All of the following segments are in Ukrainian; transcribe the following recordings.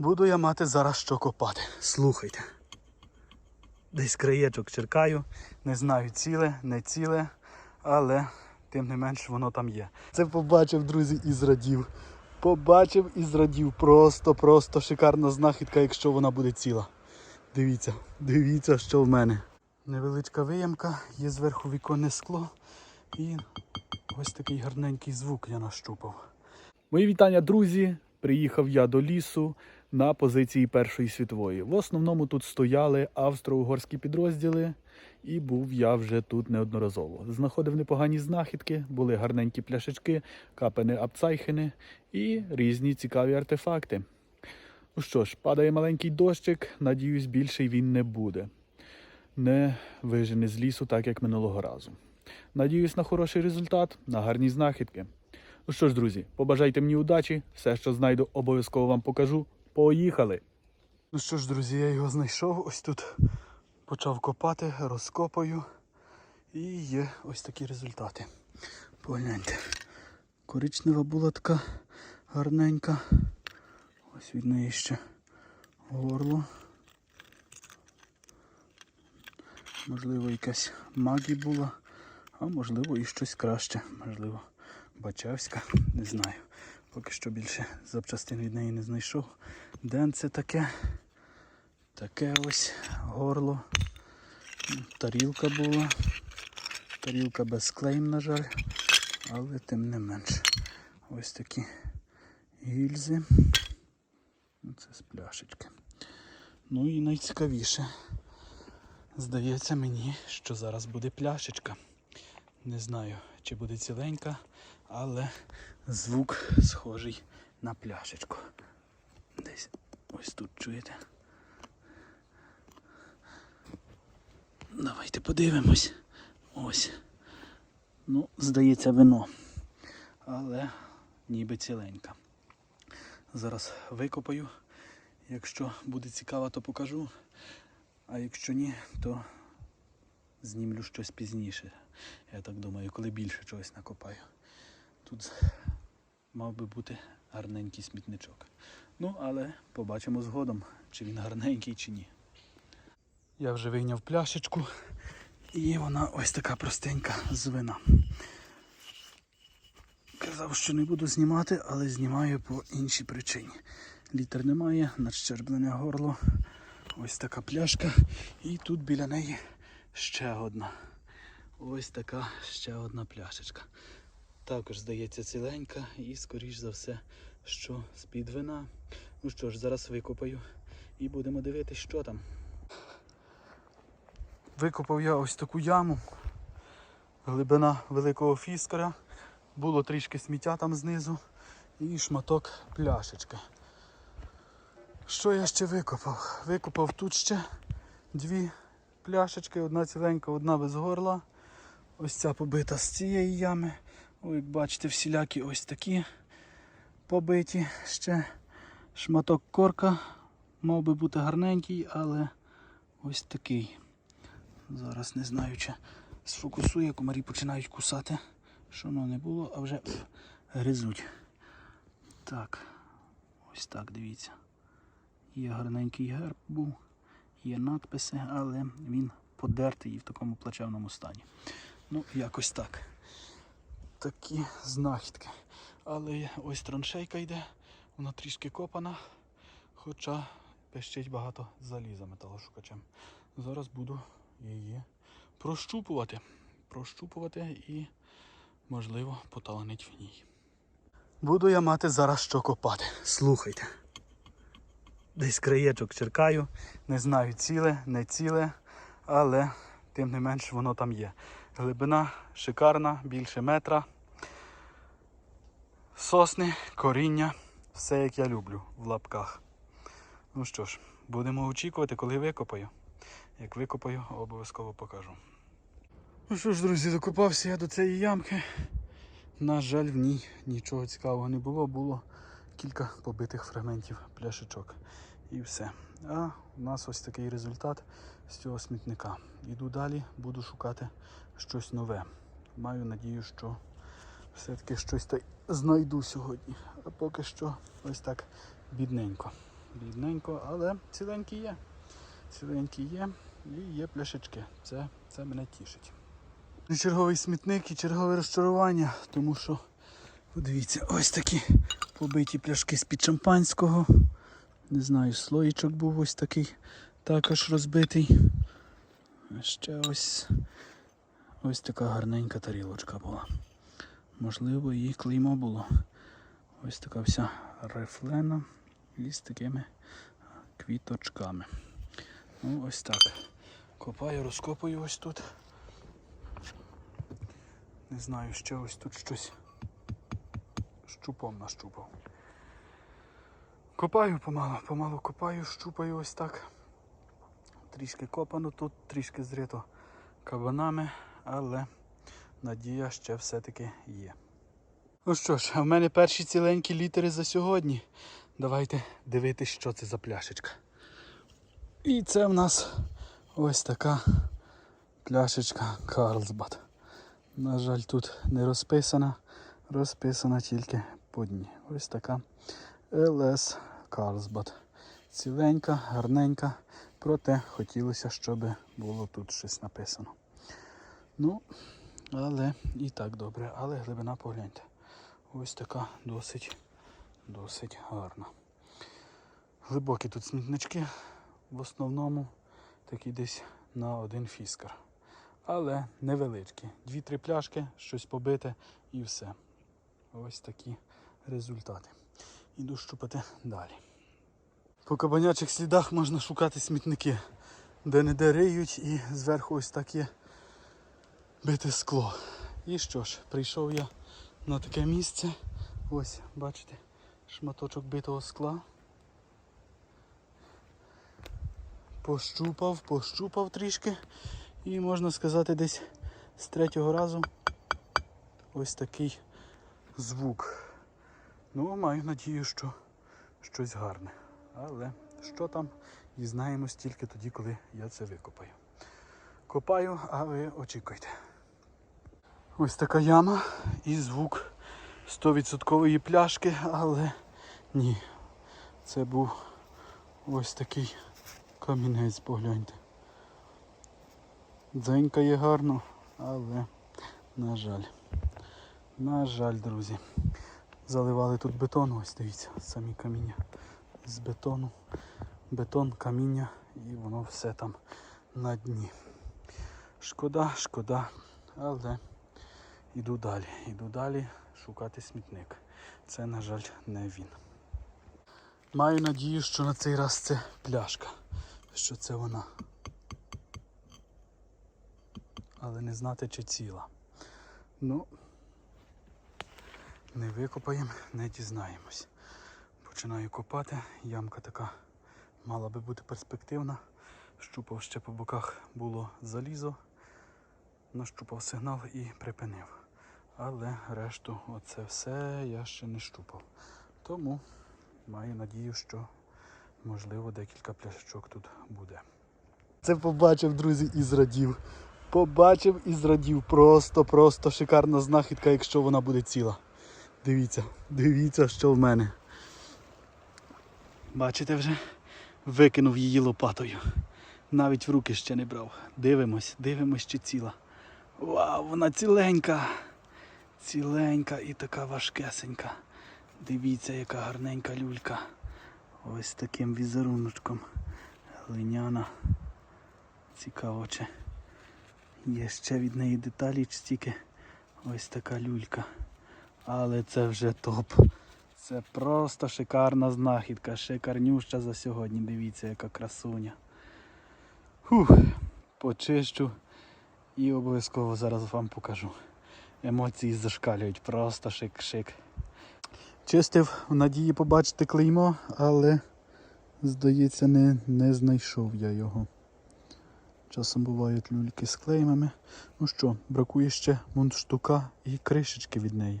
Буду я мати зараз що копати. Слухайте. Десь краєчок черкаю. Не знаю, ціле, не ціле, але тим не менш воно там є. Це побачив, друзі, і зрадів. Побачив і зрадів. Просто, просто шикарна знахідка, якщо вона буде ціла. Дивіться, дивіться, що в мене. Невеличка виямка, є зверху віконне скло. І ось такий гарненький звук я нащупав. Мої вітання, друзі. Приїхав я до лісу на позиції Першої світової. В основному тут стояли австро-угорські підрозділи, і був я вже тут неодноразово. Знаходив непогані знахідки, були гарненькі пляшечки, капени апцайхени і різні цікаві артефакти. Ну що ж, падає маленький дощик, надіюсь, більший він не буде. Не вижене з лісу, так як минулого разу. Надіюсь на хороший результат, на гарні знахідки. Ну що ж, друзі, побажайте мені удачі, все, що знайду, обов'язково вам покажу. Поїхали! Ну що ж, друзі, я його знайшов. Ось тут почав копати, розкопаю. І є ось такі результати. Погляньте. Коричнева була така гарненька. Ось від неї ще горло. Можливо, якась магі була, а можливо і щось краще. Можливо, Бачавська, не знаю. Поки що більше запчастин від неї не знайшов. Ден це таке. Таке ось горло. Тарілка була. Тарілка без клейм, на жаль, але тим не менш. Ось такі гільзи. Це з пляшечки. Ну і найцікавіше. Здається мені, що зараз буде пляшечка. Не знаю, чи буде ціленька, але звук схожий на пляшечку. Десь ось тут чуєте. Давайте подивимось. Ось. Ну, здається, вино. Але ніби ціленька. Зараз викопаю. Якщо буде цікаво, то покажу. А якщо ні, то знімлю щось пізніше. Я так думаю, коли більше чогось накопаю. Тут мав би бути гарненький смітничок. Ну, але побачимо згодом, чи він гарненький, чи ні. Я вже вийняв пляшечку, і вона ось така простенька з вина. Казав, що не буду знімати, але знімаю по іншій причині. Літер немає, надщерблене горло. Ось така пляшка. І тут біля неї ще одна. Ось така ще одна пляшечка. Також здається ціленька і, скоріш за все, що з-під вина. Ну що ж, зараз викопаю і будемо дивитися, що там. Викопав я ось таку яму. Глибина великого фіскара. Було трішки сміття там знизу і шматок пляшечки. Що я ще викопав? Викопав тут ще дві пляшечки, одна ціленька, одна без горла. Ось ця побита з цієї ями. О, як бачите, всілякі ось такі побиті. Ще шматок корка. Мав би бути гарненький, але ось такий. Зараз не знаю, чи сфокусує, комарі починають кусати. Що воно не було, а вже гризуть. Так, ось так, дивіться. Є гарненький герб був, є надписи, але він подертий і в такому плачевному стані. Ну, якось так. Такі знахідки. Але ось траншейка йде, вона трішки копана, хоча пищить багато заліза металошукачем. Зараз буду її прощупувати. Прощупувати і, можливо, поталанить в ній. Буду я мати зараз що копати. Слухайте. Десь краєчок черкаю. Не знаю, ціле, не ціле, але тим не менш воно там є. Глибина шикарна, більше метра. Сосни, коріння, все як я люблю в лапках. Ну що ж, будемо очікувати, коли викопаю. Як викопаю, обов'язково покажу. Ну що ж, друзі, докопався я до цієї ямки. На жаль, в ній нічого цікавого не було, було кілька побитих фрагментів пляшечок. І все. А у нас ось такий результат з цього смітника. Іду далі, буду шукати щось нове. Маю надію, що все-таки щось знайду сьогодні. А поки що ось так бідненько. бідненько, але ціленькі є. Ціленькі є і є пляшечки. Це, це мене тішить. Черговий смітник і чергове розчарування, тому що, подивіться, ось такі побиті пляшки з-під шампанського. Не знаю, слоїчок був ось такий, також розбитий. Ще ось ось така гарненька тарілочка була. Можливо, її клеймо було. Ось така вся рифлена і з такими квіточками. Ну, ось так. Копаю, розкопую ось тут. Не знаю, ще ось тут щось щупом нащупав. Копаю помалу, помалу копаю, щупаю ось так. Трішки копано тут, трішки зрито кабанами, але надія ще все-таки є. Ну що ж, а в мене перші ціленькі літери за сьогодні. Давайте дивитись, що це за пляшечка. І це в нас ось така пляшечка Карлсбад. На жаль, тут не розписана, розписана тільки по дні. Ось така ЛС Карлсбад. Ціленька, гарненька, проте хотілося, щоб було тут щось написано. Ну, але і так добре, але глибина погляньте. Ось така досить, досить гарна. Глибокі тут смітнички, в основному такі десь на один фіскар. Але невеличкі. Дві-три пляшки, щось побите і все. Ось такі результати. Іду щупати далі. По кабанячих слідах можна шукати смітники, де не де риють і зверху ось так є бите скло. І що ж, прийшов я на таке місце. Ось, бачите, шматочок битого скла. Пощупав, пощупав трішки. І можна сказати, десь з третього разу ось такий звук. Ну, маю надію, що щось гарне. Але що там, дізнаємось тільки тоді, коли я це викопаю. Копаю, а ви очікуйте. Ось така яма і звук 100% пляшки, але ні. Це був ось такий камінець, погляньте. Дзенькає гарно, але на жаль. На жаль, друзі. Заливали тут бетон, ось дивіться, самі каміння з бетону. Бетон, каміння і воно все там на дні. Шкода, шкода, але йду далі. Йду далі шукати смітник. Це, на жаль, не він. Маю надію, що на цей раз це пляшка, що це вона. Але не знати, чи ціла. Ну, не викопаємо, не дізнаємось. Починаю копати. Ямка така мала би бути перспективна. Щупав ще по боках було залізо. Нащупав сигнал і припинив. Але решту, оце все я ще не щупав. Тому маю надію, що можливо декілька пляшечок тут буде. Це побачив, друзі, і зрадів. Побачив і зрадів. Просто, просто шикарна знахідка, якщо вона буде ціла. Дивіться, дивіться, що в мене. Бачите вже? Викинув її лопатою. Навіть в руки ще не брав. Дивимось, дивимось, чи ціла. Вау, вона ціленька. Ціленька і така важкесенька. Дивіться, яка гарненька люлька. Ось таким візеруночком. Глиняна. Цікаво, чи є ще від неї деталі, чи тільки ось така люлька. Але це вже топ. Це просто шикарна знахідка, шикарнюща за сьогодні. Дивіться, яка красуня. Фух, почищу і обов'язково зараз вам покажу. Емоції зашкалюють, просто шик-шик. Чистив в надії побачити клеймо, але, здається, не, не знайшов я його. Часом бувають люльки з клеймами. Ну що, бракує ще мундштука і кришечки від неї.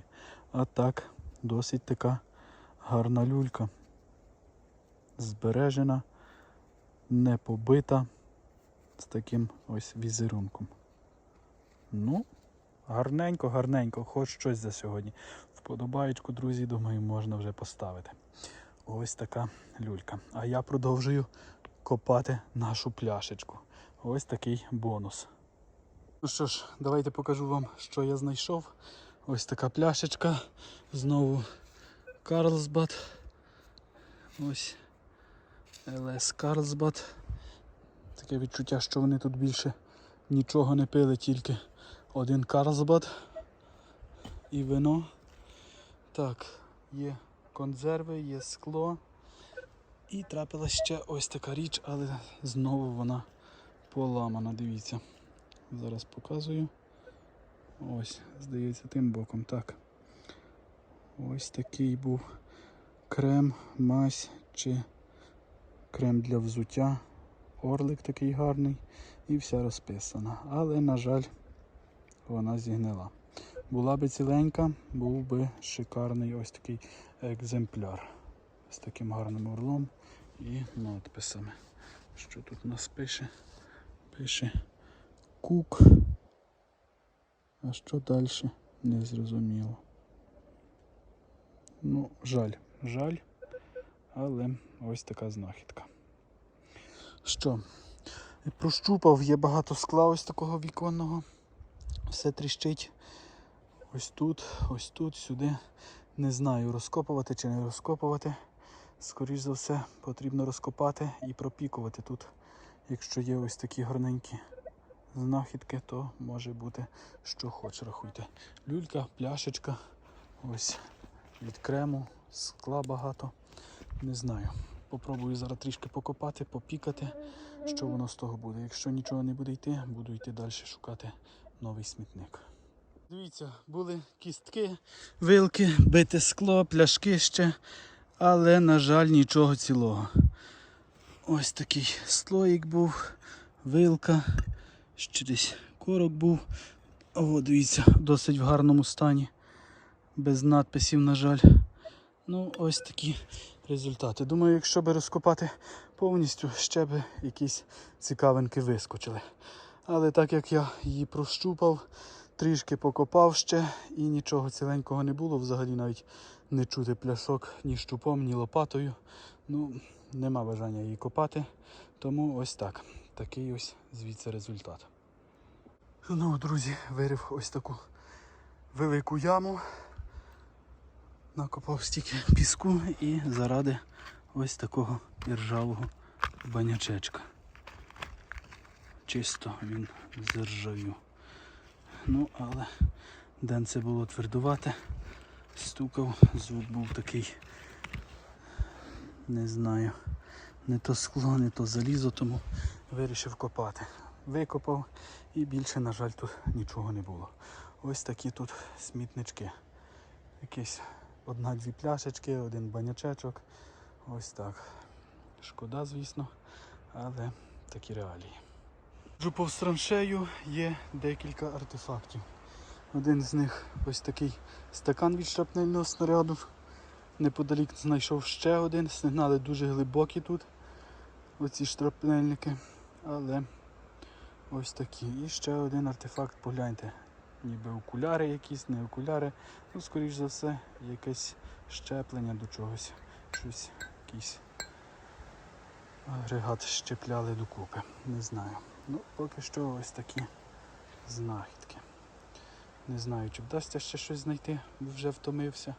А так, досить така гарна люлька. Збережена, не побита, з таким ось візерунком. Ну, гарненько, гарненько, хоч щось за сьогодні. Вподобаєчку, друзі, думаю, можна вже поставити. ось така люлька. А я продовжую копати нашу пляшечку. Ось такий бонус. Ну що ж, давайте покажу вам, що я знайшов. Ось така пляшечка. Знову Карлсбад. Ось ЛС Карлсбад. Таке відчуття, що вони тут більше нічого не пили, тільки один Карлсбад і вино. Так, є консерви, є скло. І трапилась ще ось така річ, але знову вона поламана. Дивіться. Зараз показую. Ось, здається, тим боком. Так. Ось такий був крем, мазь чи крем для взуття. Орлик такий гарний і вся розписана. Але, на жаль, вона зігнила. Була би ціленька, був би шикарний ось такий екземпляр з таким гарним орлом і надписами. Що тут у нас пише? Пише Кук. А що далі? Не зрозуміло. Ну, жаль, жаль, але ось така знахідка. Що? Прощупав, є багато скла ось такого віконного. Все тріщить. Ось тут, ось тут, сюди. Не знаю, розкопувати чи не розкопувати. Скоріш за все, потрібно розкопати і пропікувати тут. Якщо є ось такі гарненькі знахідки, то може бути що хоч, рахуйте. Люлька, пляшечка, ось від крему, скла багато. Не знаю. Попробую зараз трішки покопати, попікати, що воно з того буде. Якщо нічого не буде йти, буду йти далі шукати новий смітник. Дивіться, були кістки, вилки, бите скло, пляшки ще, але, на жаль, нічого цілого. Ось такий слоїк був, вилка, ще десь корок був. О, дивіться, досить в гарному стані. Без надписів, на жаль. Ну, ось такі результати. Думаю, якщо би розкопати повністю, ще б якісь цікавинки вискочили. Але так як я її прощупав, трішки покопав ще і нічого ціленького не було, взагалі навіть не чути пляшок ні щупом, ні лопатою. Ну, нема бажання її копати. Тому ось так. Такий ось звідси результат. Ну, друзі, вирив ось таку велику яму. Накопав стільки піску і заради ось такого іржавого банячечка. Чисто він зержавів. Ну, але денце було твердувате, стукав, звук був такий, не знаю, не то скло, не то залізо, тому вирішив копати. Викопав і більше, на жаль, тут нічого не було. Ось такі тут смітнички. Якісь одна-дві пляшечки, один банячечок. Ось так. Шкода, звісно, але такі реалії. Повз траншею є декілька артефактів. Один з них ось такий стакан від шрапнельного снаряду. Неподалік знайшов ще один. Сигнали дуже глибокі тут. Оці шрапнельники. Але ось такі. І ще один артефакт, погляньте. Ніби окуляри якісь, не окуляри. Ну, скоріш за все, якесь щеплення до чогось. Щось, якийсь агрегат щепляли докупи. Не знаю. Ну, поки що ось такі знахідки. Не знаю, чи вдасться ще щось знайти, вже втомився.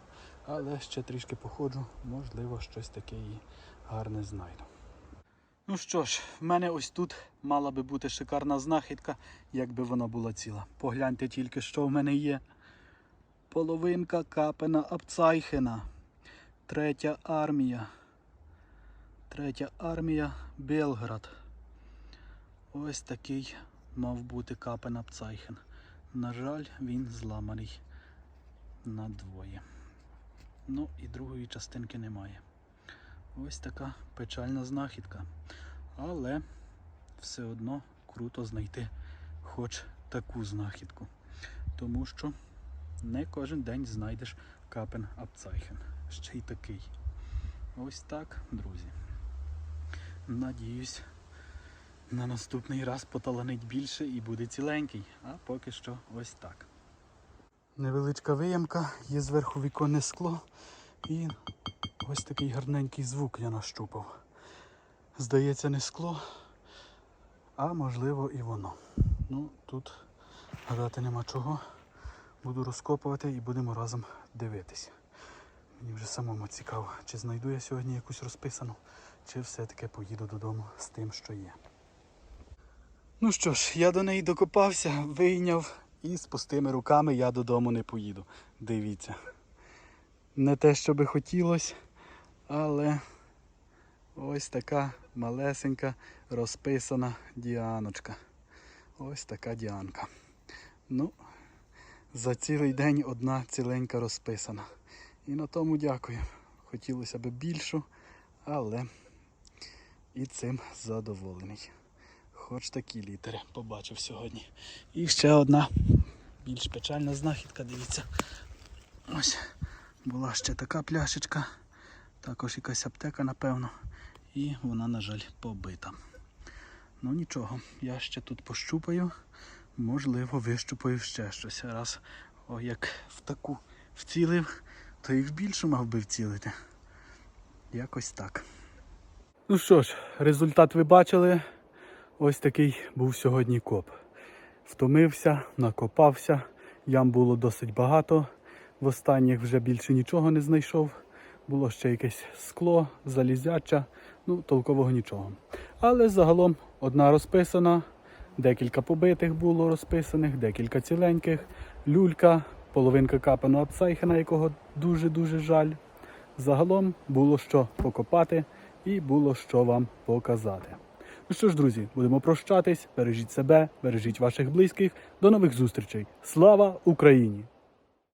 Але ще трішки походжу, можливо, щось таке і гарне знайду. Ну що ж, в мене ось тут мала би бути шикарна знахідка, якби вона була ціла. Погляньте тільки, що в мене є. Половинка капена Апцайхена. Третя армія. Третя армія Белград. Ось такий мав бути капен Апцайхен. На жаль, він зламаний надвоє. Ну і другої частинки немає. Ось така печальна знахідка. Але все одно круто знайти хоч таку знахідку. Тому що не кожен день знайдеш капен Апцайхен. Ще й такий. Ось так, друзі. Надіюсь, на наступний раз поталанить більше і буде ціленький. А поки що ось так. Невеличка виямка, є зверху віконне скло і Ось такий гарненький звук я нащупав. Здається, не скло, а можливо і воно. Ну, тут гадати нема чого. Буду розкопувати і будемо разом дивитись. Мені вже самому цікаво, чи знайду я сьогодні якусь розписану, чи все-таки поїду додому з тим, що є. Ну що ж, я до неї докопався, вийняв і з пустими руками я додому не поїду. Дивіться. Не те, що би хотілося, але ось така малесенька розписана діаночка. Ось така діанка. Ну, за цілий день одна ціленька розписана. І на тому дякую. Хотілося б більшу, але і цим задоволений. Хоч такі літери побачив сьогодні. І ще одна більш печальна знахідка, дивіться. Ось була ще така пляшечка, також якась аптека, напевно. І вона, на жаль, побита. Ну нічого, я ще тут пощупаю, можливо, вищупаю ще щось. Раз о, як в таку вцілив, то і в більшу мав би вцілити. Якось так. Ну що ж, результат ви бачили. Ось такий був сьогодні коп. Втомився, накопався, ям було досить багато. В останніх вже більше нічого не знайшов. Було ще якесь скло, залізяча, ну, толкового нічого. Але загалом одна розписана, декілька побитих було розписаних, декілька ціленьких, люлька, половинка капану апсайхена, якого дуже-дуже жаль. Загалом було що покопати і було що вам показати. Ну що ж, друзі, будемо прощатись. Бережіть себе, бережіть ваших близьких. До нових зустрічей. Слава Україні!